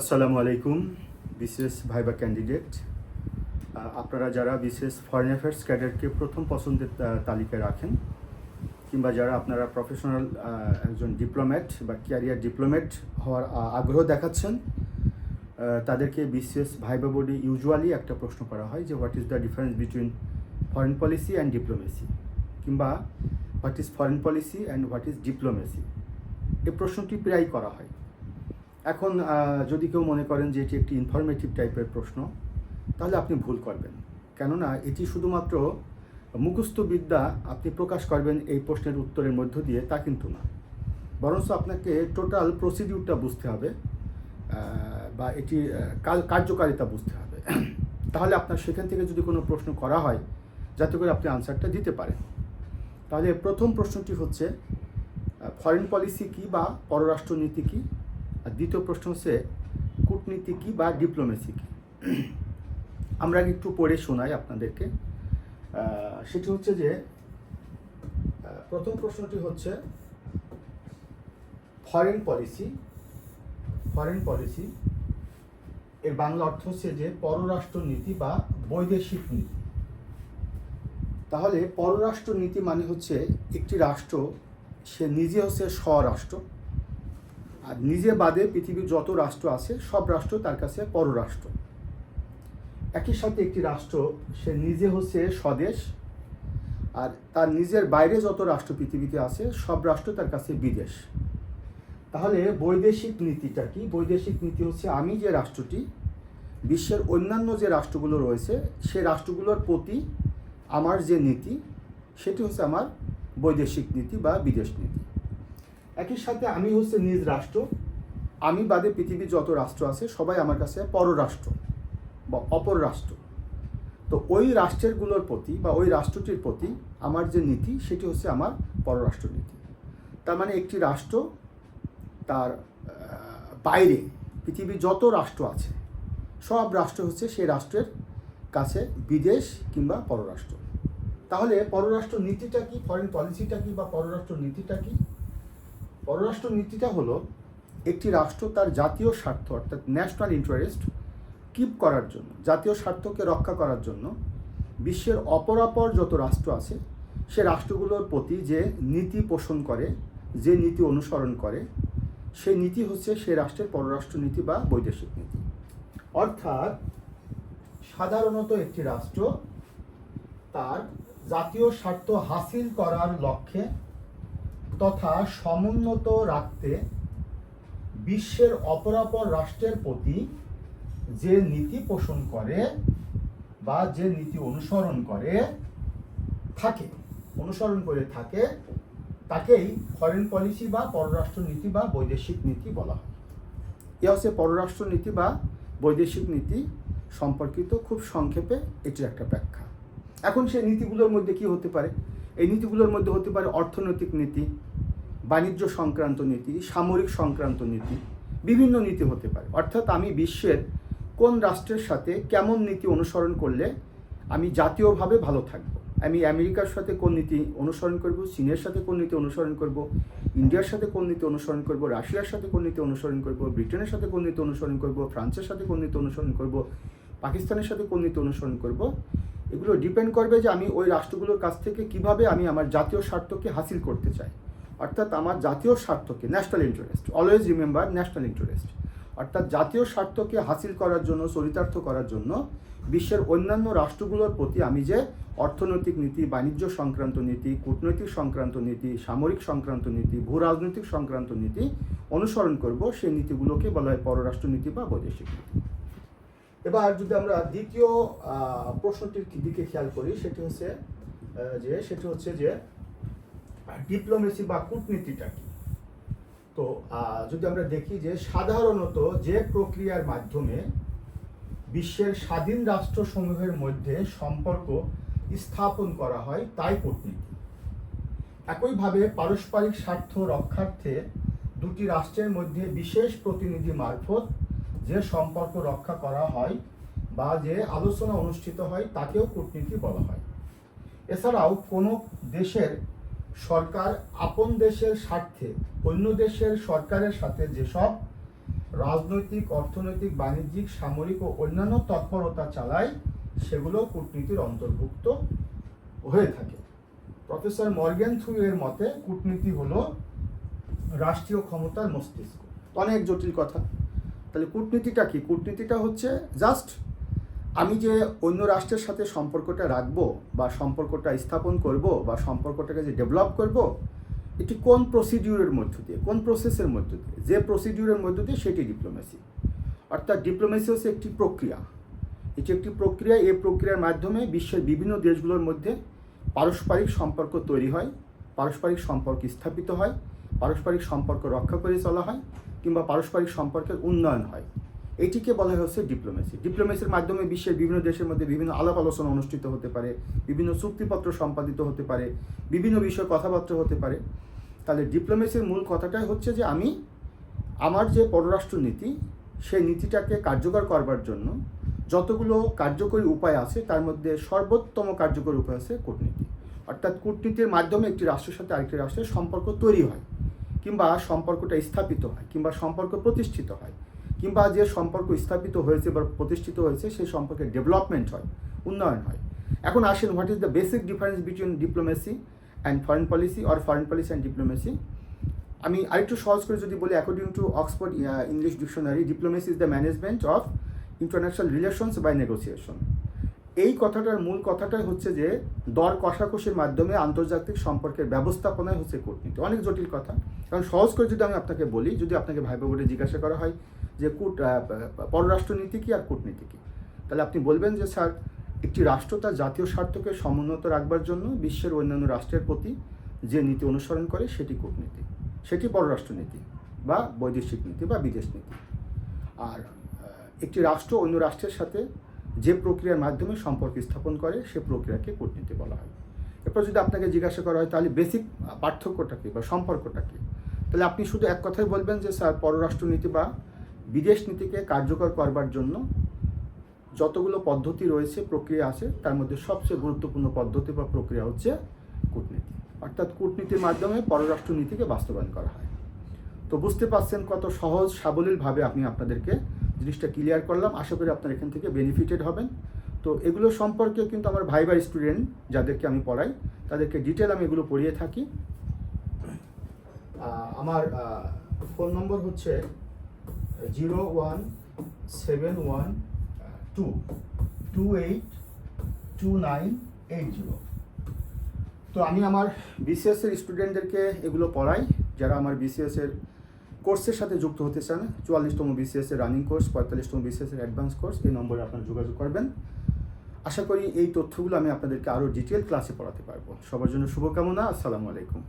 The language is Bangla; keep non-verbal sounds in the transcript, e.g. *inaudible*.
আসসালামু আলাইকুম বিশেষ ভাইবা ক্যান্ডিডেট। আপনারা যারা বিশেষ ফরেন অ্যাফেয়ার্স ক্যাডারকে প্রথম পছন্দের তালিকায় রাখেন, কিংবা যারা আপনারা প্রফেশনাল একজন ডিপ্লোম্যাট বা ক্যারিয়ার ডিপ্লোম্যাট হওয়ার আগ্রহ দেখাচ্ছেন তাদেরকে বিশেষ ভাইবা বোর্ডে ইউজুয়ালি একটা প্রশ্ন করা হয় যে what is the difference between foreign policy and diplomacy কিংবা what is foreign policy and what is diplomacy এই প্রশ্নটি প্রায়ই করা হয়। এখন যদি কেউ মনে করেন যে এটি একটি ইনফরমেটিভ টাইপের প্রশ্ন, তাহলে আপনি ভুল করবেন। কেননা এটি শুধুমাত্র মুখস্থ বিদ্যা আপনি প্রকাশ করবেন এই প্রশ্নের উত্তরের মধ্য দিয়ে, তা কিন্তু না। বরঞ্চ আপনাকে টোটাল প্রসিডিউরটা বুঝতে হবে বা এটি কার্যকারিতা বুঝতে হবে। *clears throat* তাহলে আপনার সেখান থেকে যদি কোনো প্রশ্ন করা হয়, যাতে করে আপনি আনসারটা দিতে পারেন। তাহলে প্রথম প্রশ্নটি হচ্ছে ফরেন পলিসি কি বা পররাষ্ট্রনীতি কি? আর দ্বিতীয় প্রশ্ন হচ্ছে, কূটনীতি কি বা ডিপ্লোমেসি কি? আমরা একটু পড়ে শোনাই আপনাদেরকে। সেটি হচ্ছে যে প্রথম প্রশ্নটি হচ্ছে ফরেন পলিসি ফরেন পলিসি এর বাংলা অর্থ হচ্ছে যে পররাষ্ট্র নীতি বা বৈদেশিক নীতি। তাহলে পররাষ্ট্র নীতি মানে হচ্ছে একটি রাষ্ট্র, সে নিজে হচ্ছে স্বরাষ্ট্র। আর নিজে বাদে পৃথিবীর যত রাষ্ট্র আছে, সব রাষ্ট্র তার কাছে পররাষ্ট্র। একই সাথে একটি রাষ্ট্র, সে নিজে হচ্ছে স্বদেশ, আর তার নিজের বাইরে যত রাষ্ট্র পৃথিবীতে আছে, সব রাষ্ট্র তার কাছে বিদেশ। তাহলে বৈদেশিক নীতিটা কি? বৈদেশিক নীতি হচ্ছে আমি যে রাষ্ট্রটি, বিশ্বের অন্যান্য যে রাষ্ট্রগুলো রয়েছে, সে রাষ্ট্রগুলোর প্রতি আমার যে নীতি, সেটি হচ্ছে আমার বৈদেশিক নীতি বা বিদেশ নীতি। একই সাথে আমি হচ্ছে নিজ রাষ্ট্র। আমি বাদে পৃথিবীর যত রাষ্ট্র আছে, সবাই আমার কাছে পররাষ্ট্র বা অপর রাষ্ট্র। তো ওই রাষ্ট্রেরগুলোর প্রতি বা ওই রাষ্ট্রটির প্রতি আমার যে নীতি, সেটি হচ্ছে আমার পররাষ্ট্র নীতি। তার মানে একটি রাষ্ট্র তার বাইরে পৃথিবীর যত রাষ্ট্র আছে, সব রাষ্ট্র হচ্ছে সেই রাষ্ট্রের কাছে বিদেশ কিংবা পররাষ্ট্র। তাহলে পররাষ্ট্র নীতিটা কি ফরেন পলিসিটা কি বা পররাষ্ট্র নীতিটা কি? পররাষ্ট্র নীতিটা হলো একটি রাষ্ট্র তার জাতীয় স্বার্থ, অর্থাৎ ন্যাশনাল ইন্টারেস্ট কিপ করার জন্য, জাতীয় স্বার্থকে রক্ষা করার জন্য বিশ্বের অপরাপর যত রাষ্ট্র আছে, সে রাষ্ট্রগুলোর প্রতি যে নীতি পোষণ করে, যে নীতি অনুসরণ করে, সে নীতি হচ্ছে সে রাষ্ট্রের পররাষ্ট্র নীতি বা বৈদেশিক নীতি। অর্থাৎ সাধারণত একটি রাষ্ট্র তার জাতীয় স্বার্থ হাসিল করার লক্ষ্যে তথা সমুন্নত রাখতে বিশ্বের অপরাপর রাষ্ট্রের প্রতি যে নীতি পোষণ করে বা যে নীতি অনুসরণ করে থাকে, অনুসরণ করে থাকে, তাকেই ফরেন পলিসি বা পররাষ্ট্র নীতি বা বৈদেশিক নীতি বলা হয়। এ হচ্ছে পররাষ্ট্র নীতি বা বৈদেশিক নীতি সম্পর্কিত খুব সংক্ষেপে এটির একটা ব্যাখ্যা। এখন সেই নীতিগুলোর মধ্যে কি হতে পারে? এই নীতিগুলোর মধ্যে হতে পারে অর্থনৈতিক নীতি, বাণিজ্য সংক্রান্ত নীতি, সামরিক সংক্রান্ত নীতি, বিভিন্ন নীতি হতে পারে। অর্থাৎ আমি বিশ্বের কোন রাষ্ট্রের সাথে কেমন নীতি অনুসরণ করলে আমি জাতীয়ভাবে ভালো থাকব? আমি আমেরিকার সাথে কোন নীতি অনুসরণ করব? চীনের সাথে কোন নীতি অনুসরণ করব? ইন্ডিয়ার সাথে কোন নীতি অনুসরণ করব? রাশিয়ার সাথে কোন নীতি অনুসরণ করব? ব্রিটেনের সাথে কোন নীতি অনুসরণ করব? ফ্রান্সের সাথে কোন নীতি অনুসরণ করব? পাকিস্তানের সাথে কোন নীতি অনুসরণ করব? এগুলো ডিপেন্ড করবে যে আমি ওই রাষ্ট্রগুলোর কাছ থেকে কীভাবে আমি আমার জাতীয় স্বার্থকে হাসিল করতে চাই। অর্থাৎ আমার জাতীয় স্বার্থকে national interest always remember national interest অর্থাৎ জাতীয় স্বার্থকে হাসিল করার জন্য, চরিতার্থ করার জন্য বিশ্বের অন্যান্য রাষ্ট্রগুলোর প্রতি আমি যে অর্থনৈতিক নীতি, বাণিজ্য সংক্রান্ত নীতি, কূটনৈতিক সংক্রান্ত নীতি, সামরিক সংক্রান্ত নীতি, ভূ রাজনৈতিক সংক্রান্ত নীতি অনুসরণ করব, সেই নীতিগুলোকে বলা হয় পররাষ্ট্র নীতি বা বৈদেশিক নীতি। এবার যদি আমরা দ্বিতীয় প্রশ্নটির দিকে খেয়াল করি, সেটি হচ্ছে যে, সেটি হচ্ছে যে ডিপ্লোমেসি বা কূটনীতিটা কি? তো যদি আমরা দেখি যে, সাধারণত যে প্রক্রিয়ার মাধ্যমে বিশ্বের স্বাধীন রাষ্ট্রসমূহের মধ্যে সম্পর্ক স্থাপন করা হয়, তাই কূটনীতি। একইভাবে পারস্পরিক স্বার্থ রক্ষার্থে দুটি রাষ্ট্রের মধ্যে বিশেষ প্রতিনিধি মারফত যে সম্পর্ক রক্ষা করা হয় বা যে আলোচনা অনুষ্ঠিত হয়, তাকেও কূটনীতি বলা হয়। এছাড়াও কোনো দেশের সরকার আপন দেশের স্বার্থে অন্য দেশের সরকারের সাথে যেসব রাজনৈতিক, অর্থনৈতিক, বাণিজ্যিক, সামরিক ও অন্যান্য তৎপরতা চালায়, সেগুলো কূটনীতির অন্তর্ভুক্ত হয়ে থাকে। প্রফেসর মর্গেন থ্রু এর মতে, কূটনীতি হলো রাষ্ট্রীয় ক্ষমতার মস্তিষ্ক। অনেক জটিল কথা। তাহলে কূটনীতিটা কি? কূটনীতিটা হচ্ছে জাস্ট আমি যে অন্য রাষ্ট্রের সাথে সম্পর্কটা রাখব বা সম্পর্কটা স্থাপন করব বা সম্পর্কটাকে যে ডেভেলপ করব, এটি কোন প্রসিডিউরের মধ্য দিয়ে, কোন প্রসেসের মধ্য দিয়ে? যে প্রসিডিউরের মধ্য দিয়ে সেটি ডিপ্লোমেসি অর্থাৎ ডিপ্লোমেসি হচ্ছে একটি প্রক্রিয়া। এটি একটি প্রক্রিয়া, এই প্রক্রিয়ার মাধ্যমে বিশ্বের বিভিন্ন দেশগুলোর মধ্যে পারস্পরিক সম্পর্ক তৈরি হয়, পারস্পরিক সম্পর্ক স্থাপিত হয়, পারস্পরিক সম্পর্ক রক্ষা করে চলা হয়। কিংবা পারস্পরিক সম্পর্কের উন্নয়ন হয়। এটিকে বলা হচ্ছে ডিপ্লোমেসি ডিপ্লোমেসির মাধ্যমে বিশ্বের বিভিন্ন দেশের মধ্যে বিভিন্ন আলাপ আলোচনা অনুষ্ঠিত হতে পারে, বিভিন্ন চুক্তিপত্র সম্পাদিত হতে পারে, বিভিন্ন বিষয়ে কথাবার্তা হতে পারে। তাহলে ডিপ্লোমেসির মূল কথাটাই হচ্ছে যে আমি আমার যে পররাষ্ট্র নীতি সেই নীতিটাকে কার্যকর করবার জন্য যতগুলো কার্যকরী উপায় আছে, তার মধ্যে সর্বোত্তম কার্যকরী উপায় আছে কূটনীতি। অর্থাৎ কূটনীতির মাধ্যমে একটি রাষ্ট্রের সাথে আরেকটি রাষ্ট্রের সম্পর্ক তৈরি হয়। কিংবা সম্পর্কটা স্থাপিত হয়, কিংবা সম্পর্ক প্রতিষ্ঠিত হয়, কিংবা যে সম্পর্ক স্থাপিত হয়েছে বা প্রতিষ্ঠিত হয়েছে, সেই সম্পর্কে ডেভেলপমেন্ট হয়, উন্নয়ন হয়। এখন আসেন what is the basic difference between diplomacy and foreign policy or foreign policy and diplomacy আমি আরেকটু সহজ করে যদি বলি according to Oxford English dictionary diplomacy is the management of international relations by negotiation এই কথাটার মূল কথাটাই হচ্ছে যে, দর কষাকষির মাধ্যমে আন্তর্জাতিক সম্পর্কের ব্যবস্থাপনায় হচ্ছে কূটনীতি। অনেক জটিল কথা। কারণ সহজ করে যদি আমি আপনাকে বলি, যদি আপনাকে ভাই বলে জিজ্ঞাসা করা হয় যে, কূট পররাষ্ট্রনীতি কি আর কূটনীতি কি? তাহলে আপনি বলবেন যে, স্যার, একটি রাষ্ট্র তার জাতীয় স্বার্থকে সমুন্নত রাখবার জন্য বিশ্বের অন্যান্য রাষ্ট্রের প্রতি যে নীতি অনুসরণ করে, সেটি কূটনীতি। সেটি পররাষ্ট্রনীতি বা বৈদেশিক নীতি বা বিদেশ নীতি। আর একটি রাষ্ট্র অন্য রাষ্ট্রের সাথে যে প্রক্রিয়ার মাধ্যমে সম্পর্ক স্থাপন করে, সে প্রক্রিয়াকে কূটনীতি বলা হয়। এরপর যদি আপনাকে জিজ্ঞাসা করা হয়, তাহলে বেসিক পার্থক্যটা কী বা সম্পর্কটা কী তাহলে আপনি শুধু এক কথাই বলবেন যে, স্যার, পররাষ্ট্রনীতি বা বিদেশ নীতিকে কার্যকর করবার জন্য যতগুলো পদ্ধতি রয়েছে, প্রক্রিয়া আছে, তার মধ্যে সবচেয়ে গুরুত্বপূর্ণ পদ্ধতি বা প্রক্রিয়া হচ্ছে কূটনীতি। অর্থাৎ কূটনীতির মাধ্যমে পররাষ্ট্র নীতিকে বাস্তবায়ন করা হয়। তো বুঝতে পারছেন কত সহজ, সাবলীলভাবে আমি আপনাদেরকে জিনিসটা ক্লিয়ার করলাম। আশা করি আপনারা এখান থেকে বেনিফিটেড হবেন। তো এগুলো সম্পর্কে কিন্তু আমার ভাই ভাই স্টুডেন্ট যাদেরকে আমি পড়াই, তাদেরকে ডিটেল আমি এগুলো পড়িয়ে থাকি। আমার ফোন নম্বর হচ্ছে zero one seven one two two eight two nine eight zero তো আমি আমার বিসিএস এর স্টুডেন্টদেরকে এগুলো পড়াই, যারা আমার বিসিএস এর কোর্সের সাথে যুক্ত হতে চান, চুয়াল্লিশতম বিসিএস এর রানিং কোর্স পঁয়তাল্লিশতম বিসিএস এর অ্যাডভান্স কোর্স এই নম্বরে আপনারা যোগাযোগ করবেন। আশা করি এই তথ্যগুলো আমি আপনাদেরকে আরও ডিটেল ক্লাসে পড়াতে পারব। সবার জন্য শুভকামনা, আসসালামু আলাইকুম।